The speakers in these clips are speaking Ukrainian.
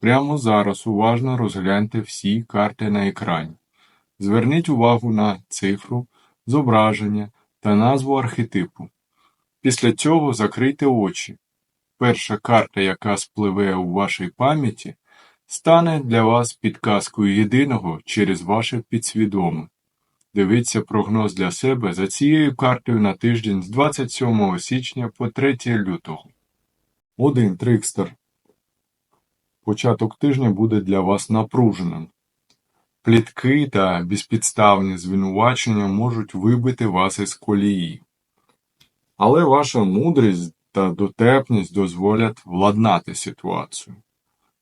Прямо зараз уважно розгляньте всі карти на екрані. Зверніть увагу на цифру, зображення та назву архетипу. Після цього закрийте очі. Перша карта, яка спливе у вашій пам'яті, стане для вас підказкою єдиного через ваше підсвідоме. Дивіться прогноз для себе за цією картою на тиждень з 27 січня по 3 лютого. 1. Трикстер. Початок тижня буде для вас напруженим. Плітки та безпідставні звинувачення можуть вибити вас із колії. Але ваша мудрість та дотепність дозволять владнати ситуацію.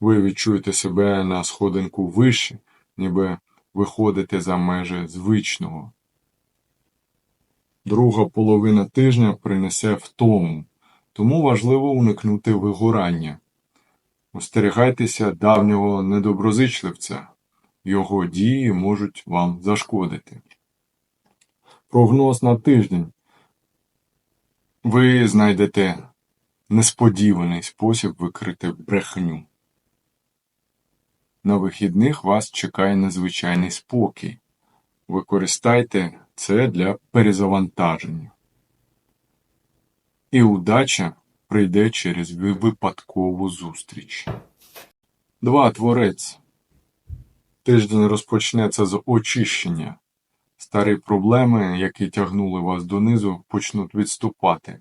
Ви відчуєте себе на сходинку вище, ніби виходите за межі звичного. Друга половина тижня принесе втому, тому важливо уникнути вигорання. Остерігайтеся давнього недоброзичливця, його дії можуть вам зашкодити. Прогноз на тиждень. Ви знайдете несподіваний спосіб викрити брехню. На вихідних вас чекає незвичайний спокій. Використайте це для перезавантаження. І удача прийде через випадкову зустріч. 2. Творець. Тиждень розпочнеться з очищення. Старі проблеми, які тягнули вас донизу, почнуть відступати.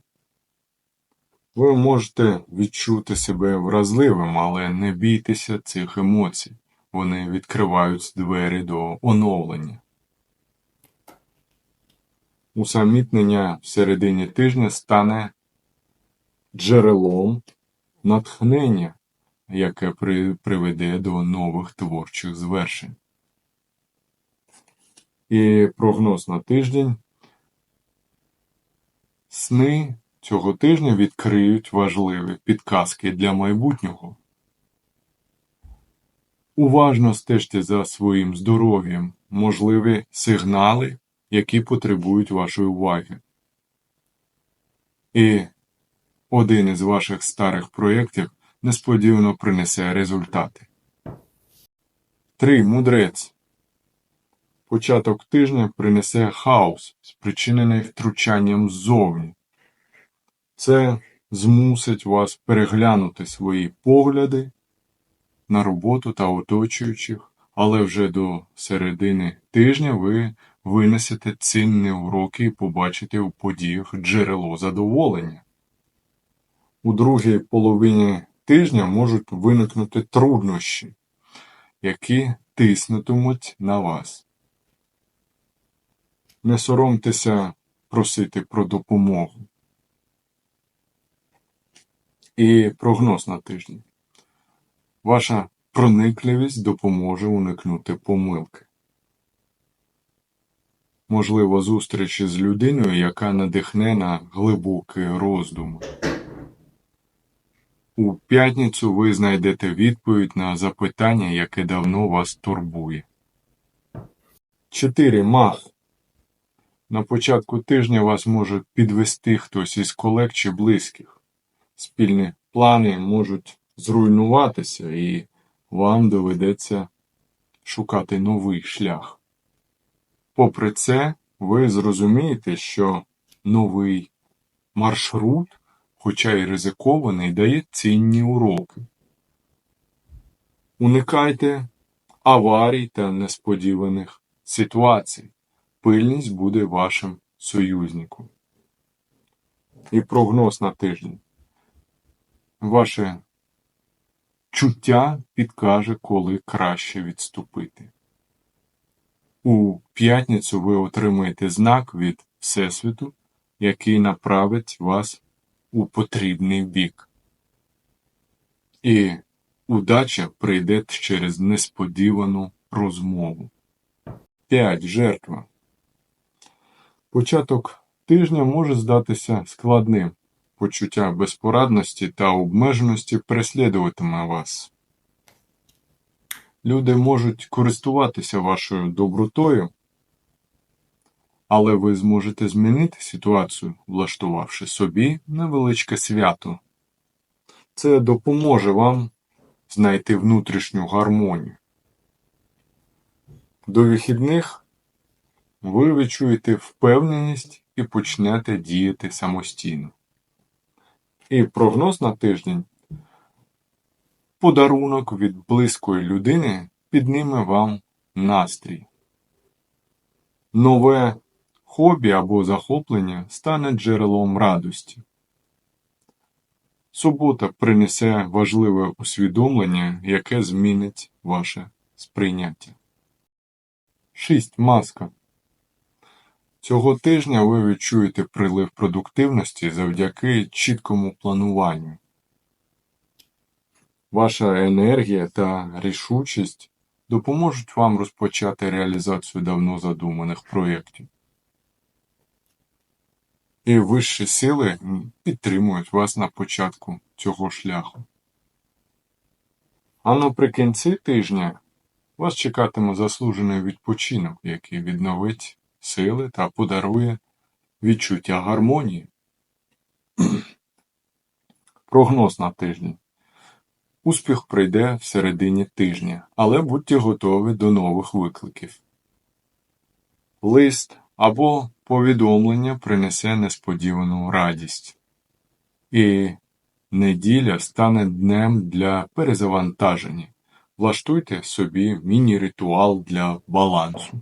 Ви можете відчути себе вразливим, але не бійтеся цих емоцій. Вони відкривають двері до оновлення. Усамітнення в середині тижня стане джерелом натхнення, яке при- приведе до нових творчих звершень. І прогноз на тиждень. Сни цього тижня відкриють важливі підказки для майбутнього. Уважно стежте за своїм здоров'ям, можливі сигнали, які потребують вашої уваги. І один із ваших старих проєктів несподівано принесе результати. 3. Мудрець. Початок тижня принесе хаос, спричинений втручанням ззовні. Це змусить вас переглянути свої погляди на роботу та оточуючих, але вже до середини тижня ви винесете цінні уроки і побачите у подіях джерело задоволення. У другій половині тижня можуть виникнути труднощі, які тиснутимуть на вас. Не соромтеся просити про допомогу. І прогноз на тиждень. Ваша проникливість допоможе уникнути помилки. Можливо, зустріч з людиною, яка надихне на глибокий роздум. У п'ятницю ви знайдете відповідь на запитання, яке давно вас турбує. 4. Мах. На початку тижня вас може підвести хтось із колег чи близьких. Спільні плани можуть зруйнуватися, і вам доведеться шукати новий шлях. Попри це, ви зрозумієте, що новий маршрут, хоча й ризикований, дає цінні уроки. Уникайте аварій та несподіваних ситуацій. Пильність буде вашим союзником. І прогноз на тиждень. Ваше чуття підкаже, коли краще відступити. У п'ятницю ви отримаєте знак від Всесвіту, який направить вас у потрібний бік. І удача прийде через несподівану розмову. 5. Жертва. Початок тижня може здатися складним. Почуття безпорадності та обмеженості переслідуватиме вас. Люди можуть користуватися вашою добротою, але ви зможете змінити ситуацію, влаштувавши собі невеличке свято. Це допоможе вам знайти внутрішню гармонію. До вихідних ви відчуєте впевненість і почнете діяти самостійно. І прогноз на тиждень подарунок від близької людини підніме вам настрій. Нове хобі або захоплення стане джерелом радості. Субота принесе важливе усвідомлення, яке змінить ваше сприйняття. 6. Маска. Цього тижня ви відчуєте прилив продуктивності завдяки чіткому плануванню. Ваша енергія та рішучість допоможуть вам розпочати реалізацію давно задуманих проєктів. І вищі сили підтримують вас на початку цього шляху. А наприкінці тижня вас чекатиме заслужений відпочинок, який відновить сили та подарує відчуття гармонії. Прогноз на тиждень. Успіх прийде в середині тижня, але будьте готові до нових викликів. Лист або повідомлення принесе несподівану радість. І неділя стане днем для перезавантаження. Влаштуйте собі міні-ритуал для балансу.